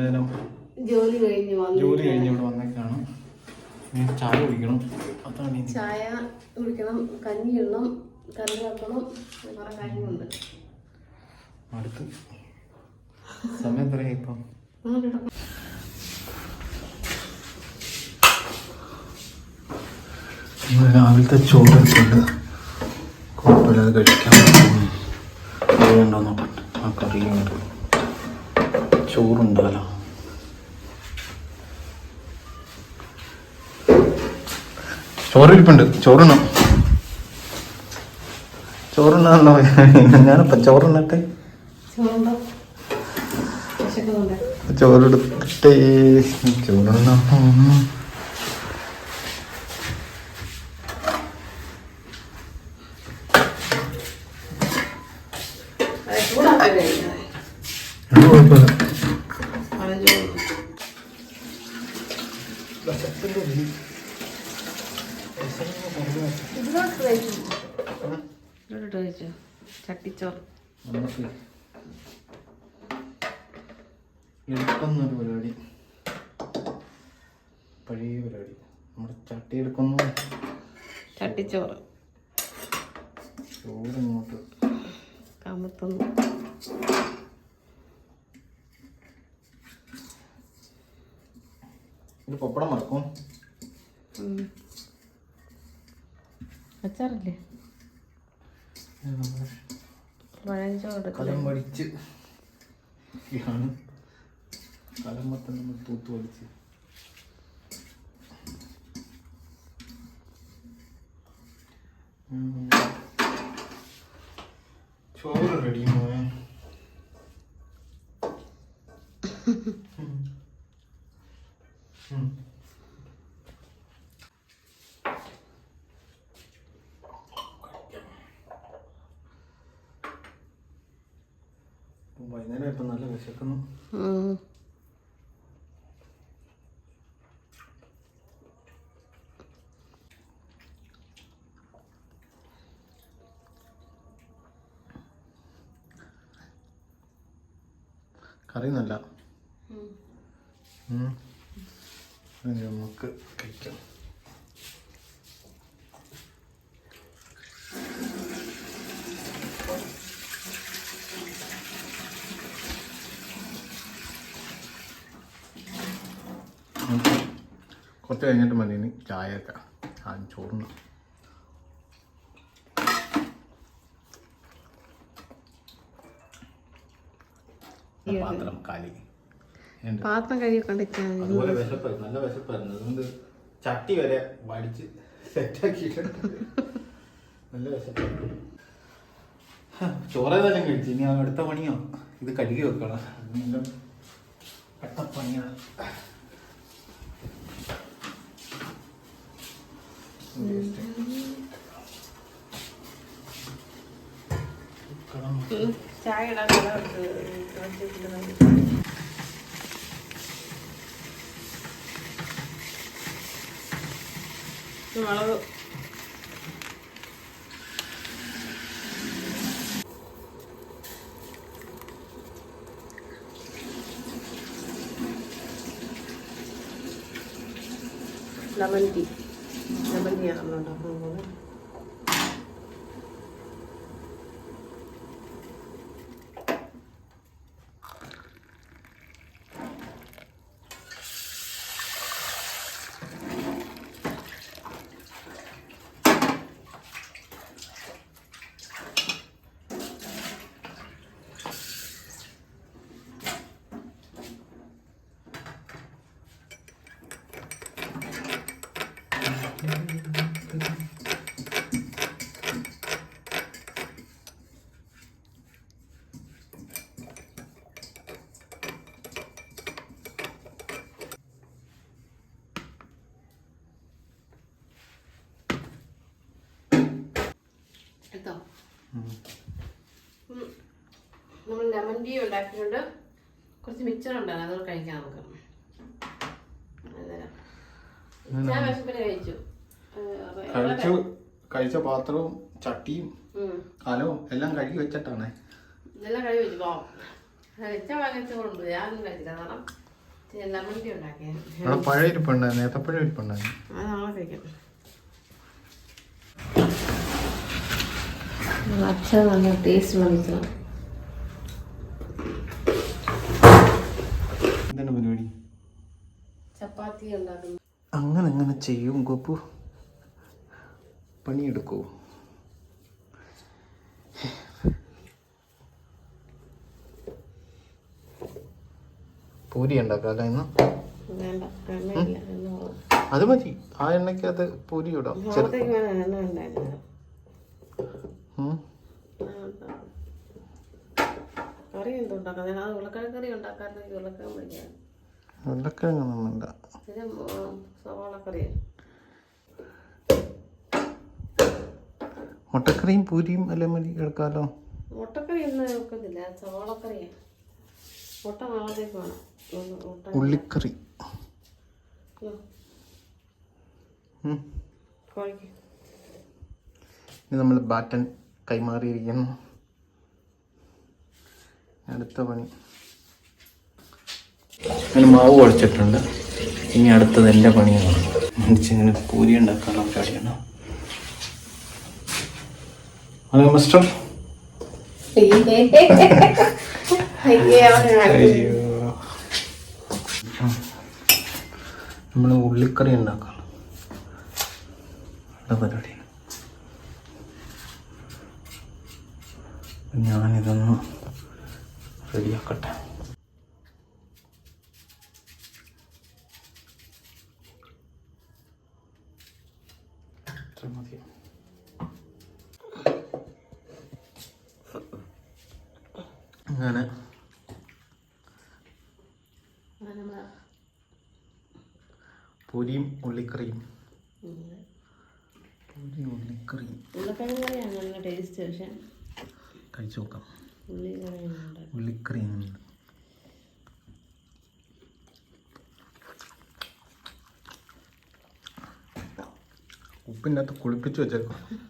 വൈകുന്നേരം ജോലി കഴിഞ്ഞ് ജോലി കഴിഞ്ഞ് ഇവിടെ വന്നേക്കാണ്. ഇനി ചായ കുടിക്കണം. അതാണ് ചായ കുടിക്കണം കഞ്ഞി ഇടണം കറി വെക്കണം കുറെ കാര്യങ്ങളുണ്ട്. അടുത്ത്. സമയം എത്രയായി ഇപ്പം? രാവിലത്തെ ചോറ് വെച്ചിട്ടുണ്ട് കുഴപ്പമില്ലാതെ കഴിക്കാൻ പറ്റുന്നു നോക്കട്ടെ ആ കറിയുണ്ട് ചോറുണ്ടല്ലോ. ചോറിരിപ്പുണ്ട്. ചോറുണ്ണോ ചോറുണ്ണാണല്ലോ. ഞാനിപ്പം ചോറുണ്ണട്ടെ? ചോറെടുക്കട്ടെ ചോറുണ്ണ കുഴപ്പമില്ല. ഇതിലോട്ട് കഴിച്ചു ചട്ടിച്ചോറ്. നമുക്ക് എടുക്കുന്നൊരു പരിപാടി പഴയ പരിപാടി നമ്മുടെ ചട്ടി എടുക്കുന്നു ചട്ടിച്ചോറ്. ചോറ് ഇങ്ങോട്ട്. കമുത്തുന്നു ഇത് പപ്പടം മറക്കും. അച്ചാറില്ലേ? കലം വടിച്ച് ആണ് കലം മൊത്തം നമ്മൾ തൂത്ത് ഉം. ചോറ് റെഡി മോനെ. ഇപ്പം വൈകുന്നേരം ഇപ്പം നല്ല വിശക്കുന്നു. കറി നല്ല നമുക്ക് കഴിക്കാം കുറച്ച് കഴിഞ്ഞിട്ട് മതി ഇനി ചായയൊക്കെ. ആ ചോറിന് പാത്രം കാലി. പാത്രം അതുപോലെ വിശപ്പായിരുന്നു നല്ല വിശപ്പായിരുന്നു. അതുകൊണ്ട് ചട്ടി വരെ വടിച്ച് സെറ്റാക്കിയിട്ടുണ്ട് നല്ല വിശപ്പായിരുന്നു ചോറേതായാലും കഴിച്ചു. ഇനി അടുത്ത പണിയോ? ഇത് കഴുകി വെക്കണം. കട്ടപ്പണിയാണ് ചായ ഇടാൻ മുളക് ലെമൺ ടീ ലെമൺ ടീ ആണ് ഉണ്ടാക്കാൻ ഉം. നമ്മൾ ലെമൺ ടീ ഉണ്ടാക്കിയിട്ടുണ്ട്. കുറച്ച് മിക്സർ ഉണ്ടായിരുന്നു അതൊക്കെ കഴിക്കാം നമുക്ക്. ഞാൻ വിശപ്പിന് കഴിച്ചു. കഴിച്ചു. കഴിച്ച പാത്രവും ചട്ടിയും. കലവും എല്ലാം കഴുകി വെച്ചിട്ടാണ്. ഇതെല്ലാം കഴുകി വെച്ചു. പഴയ ഇരിപ്പുണ്ടായിരുന്നു. ഏത്തപ്പഴം ഇരിപ്പുണ്ടായിരുന്നു. അച്ഛൻ നല്ല ടേസ്റ്റ് വന്നിട്ടാണ് എന്താണ് പരിപാടി? ചപ്പാത്തി ഉണ്ടാക്കുന്നു. അങ്ങനെ അങ്ങനെ ചെയ്യും ഗോപ്പു പണിയെടുക്കൂ. പൂരി ഉണ്ടാക്കാം അല്ല ഇന്ന് അത് മതി. ആ എണ്ണയ്ക്ക് അത് പൂരി ഇടാം ചെറു നാളത്തേക്ക് വേണം എണ്ണ ഉണ്ടായിരുന്നു ഉം. കറി അത് ഉരുളക്കിഴങ്ങ് കറി ഉണ്ടാക്കാറുണ്ടെങ്കിൽ ഉരുളക്കിഴങ്ങ് പിടിക്കാം ഉരുളക്കിഴങ്ങൊന്നും വേണ്ട പിന്നെ ഉം, സവാള കറിയാണ് മുട്ടക്കറിയും പൂരിയും എല്ലാം മതി എടുക്കാമല്ലോ മുട്ടക്കറി ഒന്നും സവാളക്കറിയാണ് മുട്ട നാളത്തേക്ക് വേണം. ഉള്ളിക്കറി. ഇനി നമ്മൾ ബാറ്റൻ കൈമാറിയിരിക്കുന്നു. അടുത്ത പണി. അങ്ങനെ മാവ് കുഴച്ചിട്ടുണ്ട്. ഇനി അടുത്തത് എന്റെ പണിയാണ്. ഇങ്ങനെ പൂരി ഉണ്ടാക്കാനുള്ള പരിപാടിയാണ് ഹലോ മിസ്റ്റർ നമ്മൾ ഉള്ളിക്കറി ഉണ്ടാക്കാം. അടുത്ത പരിപാടി. ഞാനിതൊന്ന് റെഡിയാക്കട്ടെ. അങ്ങനെ. പൂരിയും ഉള്ളിക്കറിയും. ഉള്ളിക്കറിയും. ഉള്ളിക്കറിയാണ് കറിയാണ് നല്ല ടേസ്റ്റ് പക്ഷെ കഴിച്ചു നോക്കാം. ഉള്ളിക്കറി ഉപ്പിന്റെ കുളിപ്പിച്ച് വെച്ചേക്കാം.